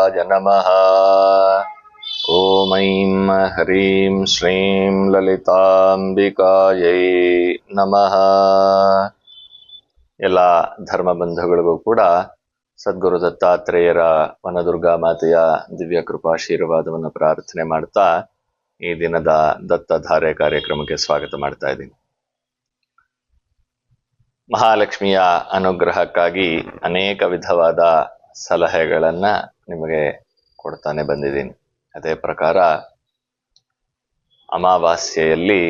ಶ್ರೀನಿವಾಸಾಯ ನಮಃ ॐ ऐं ह्रीं श्रीं ಲಲಿತಾಂಬಿಕಾಯೈ ನಮಃ ಎಲ್ಲ ಧರ್ಮ ಬಂಧುಗಳಿಗೂ ಕೂಡ ಸದ್ಗುರು ದತ್ತಾತ್ರೇಯರ ವನದುರ್ಗಾ ಮಾತೆಯ ದಿವ್ಯ ಕೃಪಾಶೀರ್ವಾದವನ್ನು ಪ್ರಾರ್ಥನೆ ಮಾಡ್ತಾ ಈ ದಿನದ ದತ್ತಧಾರೆ ಕಾರ್ಯಕ್ರಮಕ್ಕೆ ಸ್ವಾಗತ ಮಾಡ್ತಾ ಇದ್ದೀನಿ ಮಹಾಲಕ್ಷ್ಮಿಯ ಅನುಗ್ರಹಕ್ಕಾಗಿ ಅನೇಕ ವಿಧವಾದ ಸಲಹೆಗಳನ್ನ ನಿಮಗೆ ಕೊಡ್ತಾನೆ ಬಂದಿದ್ದೀನಿ. ಅದೇ ಪ್ರಕಾರ ಅಮಾವಾಸ್ಯೆಯಲ್ಲಿ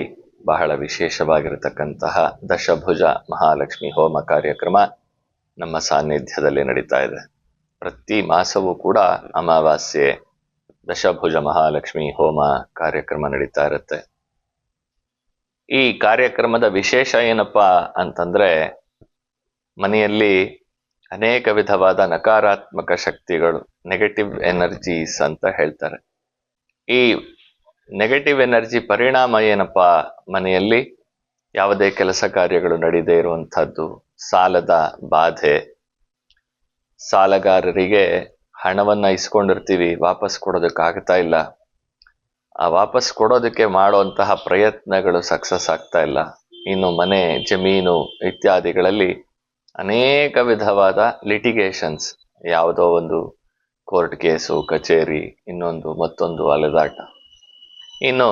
ಬಹಳ ವಿಶೇಷವಾಗಿರತಕ್ಕಂತಹ ದಶಭುಜ ಮಹಾಲಕ್ಷ್ಮಿ ಹೋಮ ಕಾರ್ಯಕ್ರಮ ನಮ್ಮ ಸಾನ್ನಿಧ್ಯದಲ್ಲಿ ನಡೀತಾ ಇದೆ. ಪ್ರತಿ ಮಾಸವೂ ಕೂಡ ಅಮಾವಾಸ್ಯೆ, ದಶಭುಜ ಮಹಾಲಕ್ಷ್ಮಿ ಹೋಮ ಕಾರ್ಯಕ್ರಮ ನಡೀತಾ ಇರುತ್ತೆ. ಈ ಕಾರ್ಯಕ್ರಮದ ವಿಶೇಷ ಏನಪ್ಪಾ ಅಂತಂದ್ರೆ ಮನೆಯಲ್ಲಿ ಅನೇಕ ವಿಧವಾದ ನಕಾರಾತ್ಮಕ ಶಕ್ತಿಗಳು ನೆಗೆಟಿವ್ ಎನರ್ಜೀಸ್ ಅಂತ ಹೇಳ್ತಾರೆ. ಈ ನೆಗೆಟಿವ್ ಎನರ್ಜಿ ಪರಿಣಾಮ ಏನಪ್ಪಾ? ಮನೆಯಲ್ಲಿ ಯಾವುದೇ ಕೆಲಸ ಕಾರ್ಯಗಳು ನಡೀದೇ ಇರುವಂಥದ್ದು, ಸಾಲದ ಬಾಧೆ, ಸಾಲಗಾರರಿಗೆ ಹಣವನ್ನ ಇಸ್ಕೊಂಡಿರ್ತೀವಿ, ವಾಪಸ್ ಕೊಡೋದಕ್ಕಾಗ್ತಾ ಇಲ್ಲ. ಆ ವಾಪಸ್ ಕೊಡೋದಕ್ಕೆ ಮಾಡುವಂತಹ ಪ್ರಯತ್ನಗಳು ಸಕ್ಸಸ್ ಆಗ್ತಾ ಇಲ್ಲ. ಇನ್ನು ಮನೆ, ಜಮೀನು ಇತ್ಯಾದಿಗಳಲ್ಲಿ ಅನೇಕ ವಿಧವಾದ ಲಿಟಿಗೇಷನ್ಸ್ ಯಾವುದೋ ಒಂದು ಕೋರ್ಟ್ ಕೇಸು ಕಚೇರಿ, ಇನ್ನೊಂದು, ಮತ್ತೊಂದು ಅಲೆದಾಟ. ಇನ್ನು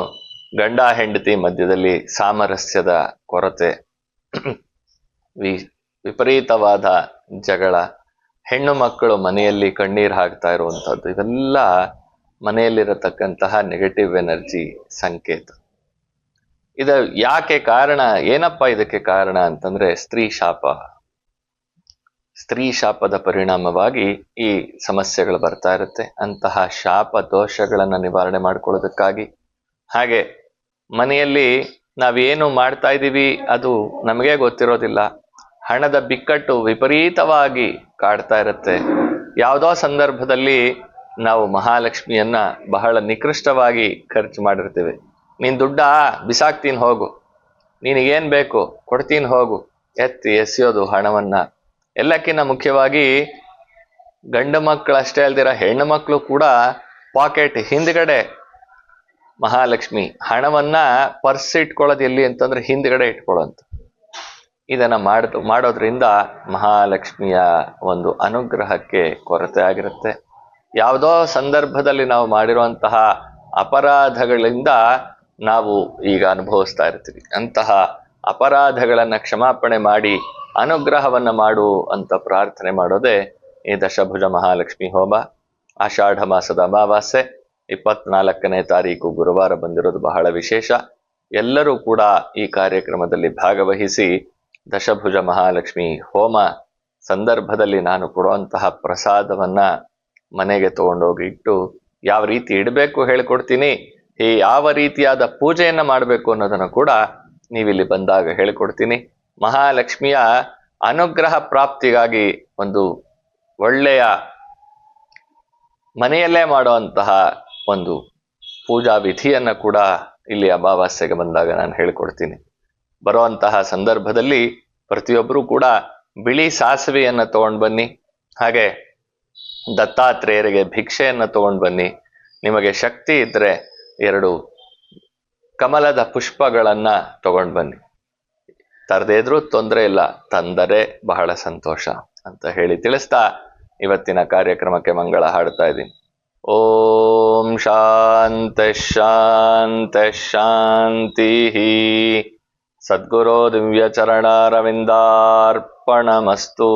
ಗಂಡ ಹೆಂಡತಿ ಮಧ್ಯದಲ್ಲಿ ಸಾಮರಸ್ಯದ ಕೊರತೆ, ವಿ, ವಿಪರೀತವಾದ ಜಗಳ, ಹೆಣ್ಣು ಮಕ್ಕಳು ಮನೆಯಲ್ಲಿ ಕಣ್ಣೀರು ಹಾಕ್ತಾ ಇರುವಂಥದ್ದು ಇವೆಲ್ಲ ಮನೆಯಲ್ಲಿರತಕ್ಕಂತಹ ನೆಗೆಟಿವ್ ಎನರ್ಜಿ ಸಂಕೇತ. ಇದು ಯಾಕೆ ಕಾರಣ, ಏನಪ್ಪ ಇದಕ್ಕೆ ಕಾರಣ ಅಂತಂದ್ರೆ ಸ್ತ್ರೀ ಶಾಪ. ಸ್ತ್ರೀ ಶಾಪದ ಪರಿಣಾಮವಾಗಿ ಈ ಸಮಸ್ಯೆಗಳು ಬರ್ತಾ ಇರುತ್ತೆ. ಅಂತಹ ಶಾಪ ದೋಷಗಳನ್ನು ನಿವಾರಣೆ ಮಾಡ್ಕೊಳ್ಳೋದಕ್ಕಾಗಿ. ಹಾಗೆ ಮನೆಯಲ್ಲಿ ನಾವೇನು ಮಾಡ್ತಾ ಇದ್ದೀವಿ ಅದು ನಮಗೆ ಗೊತ್ತಿರೋದಿಲ್ಲ. ಹಣದ ಬಿಕ್ಕಟ್ಟು ವಿಪರೀತವಾಗಿ ಕಾಡ್ತಾ ಇರುತ್ತೆ. ಯಾವುದೋ ಸಂದರ್ಭದಲ್ಲಿ ನಾವು ಮಹಾಲಕ್ಷ್ಮಿಯನ್ನ ಬಹಳ ನಿಕೃಷ್ಟವಾಗಿ ಖರ್ಚು ಮಾಡಿರ್ತೀವಿ. ನೀನ್ ದುಡ್ಡ ಬಿಸಾಕ್ತೀನಿ ಹೋಗು. ನಿನಗೇನು ಬೇಕು ಕೊಡ್ತೀನಿ ಹೋಗು. ಎತ್ತಿ ಎಸೆಯೋದು ಹಣವನ್ನ. ಎಲ್ಲಕ್ಕಿಂತ ಮುಖ್ಯವಾಗಿ ಗಂಡು ಮಕ್ಕಳು ಅಷ್ಟೇ ಅಲ್ದಿರ ಹೆಣ್ಣು ಮಕ್ಕಳು ಕೂಡ ಪಾಕೆಟ್ ಹಿಂದ್ಗಡೆ ಮಹಾಲಕ್ಷ್ಮಿ ಹಣವನ್ನ ಪರ್ಸ್ ಇಟ್ಕೊಳ್ಳೋದು ಎಲ್ಲಿ ಅಂತಂದ್ರೆ ಹಿಂದ್ಗಡೆ ಇಟ್ಕೊಳ್ಳೋಂತ ಇದನ್ನ ಮಾಡ್ ಮಾಡೋದ್ರಿಂದ ಮಹಾಲಕ್ಷ್ಮಿಯ ಒಂದು ಅನುಗ್ರಹಕ್ಕೆ ಕೊರತೆ ಆಗಿರುತ್ತೆ. ಯಾವುದೋ ಸಂದರ್ಭದಲ್ಲಿ ನಾವು ಮಾಡಿರುವಂತಹ ಅಪರಾಧಗಳಿಂದ ನಾವು ಈಗ ಅನುಭವಿಸ್ತಾ ಇರ್ತೀವಿ. ಅಂತಹ ಅಪರಾಧಗಳನ್ನ ಕ್ಷಮಾಪಣೆ ಮಾಡಿ ಅನುಗ್ರಹವನ್ನ ಮಾಡು ಅಂತ ಪ್ರಾರ್ಥನೆ ಮಾಡೋದೇ ಈ ದಶಭುಜ ಮಹಾಲಕ್ಷ್ಮಿ ಹೋಮ. ಆಷಾಢ ಮಾಸದ ಅಮಾವಾಸ್ಯೆ, ಇಪ್ಪತ್ನಾಲ್ಕನೇ ತಾರೀಕು ಗುರುವಾರ ಬಂದಿರೋದು ಬಹಳ ವಿಶೇಷ. ಎಲ್ಲರೂ ಕೂಡ ಈ ಕಾರ್ಯಕ್ರಮದಲ್ಲಿ ಭಾಗವಹಿಸಿ ದಶಭುಜ ಮಹಾಲಕ್ಷ್ಮಿ ಹೋಮ ಸಂದರ್ಭದಲ್ಲಿ ನಾನು ಕೊಡುವಂತಹ ಪ್ರಸಾದವನ್ನ ಮನೆಗೆ ತಗೊಂಡೋಗಿ ಇಟ್ಟು ಯಾವ ರೀತಿ ಇಡಬೇಕು ಹೇಳಿಕೊಡ್ತೀನಿ ಈ ಯಾವ ರೀತಿಯಾದ ಪೂಜೆಯನ್ನ ಮಾಡಬೇಕು ಅನ್ನೋದನ್ನು ಕೂಡ ನೀವಿಲ್ಲಿ ಬಂದಾಗ ಹೇಳ್ಕೊಡ್ತೀನಿ. ಮಹಾಲಕ್ಷ್ಮಿಯ ಅನುಗ್ರಹ ಪ್ರಾಪ್ತಿಗಾಗಿ ಒಂದು ಒಳ್ಳೆಯ ಮನೆಯಲ್ಲೇ ಮಾಡುವಂತಹ ಒಂದು ಪೂಜಾ ವಿಧಿಯನ್ನ ಕೂಡ ಇಲ್ಲಿ ಅಮಾವಾಸ್ಯೆಗೆ ಬಂದಾಗ ನಾನು ಹೇಳಿಕೊಡ್ತೀನಿ. ಬರುವಂತಹ ಸಂದರ್ಭದಲ್ಲಿ ಪ್ರತಿಯೊಬ್ಬರೂ ಕೂಡ ಬಿಳಿ ಸಾಸಿವೆಯನ್ನು ತಗೊಂಡು ಬನ್ನಿ, ಹಾಗೆ ದತ್ತಾತ್ರೇಯರಿಗೆ ಭಿಕ್ಷೆಯನ್ನು ತಗೊಂಡು ಬನ್ನಿ. ನಿಮಗೆ ಶಕ್ತಿ ಇದ್ರೆ ಎರಡು ಕಮಲದ ಪುಷ್ಪಗಳನ್ನು ತಗೊಂಡು ಬನ್ನಿ. ತರದೇ ಇದ್ರೂ ತೊಂದರೆ ಇಲ್ಲ, ತಂದರೆ ಬಹಳ ಸಂತೋಷ ಅಂತ ಹೇಳಿ ತಿಳಿಸ್ತಾ ಇವತ್ತಿನ ಕಾರ್ಯಕ್ರಮಕ್ಕೆ ಮಂಗಳ ಹಾಡ್ತಾ ಇದ್ದೀನಿ. ಓಂ ಶಾಂತ ಶಾಂತ ಶಾಂತಿ ಸದ್ಗುರೋ ದಿವ್ಯ ಚರಣಾರವಿಂದಾರ್ಪಣಮಸ್ತು.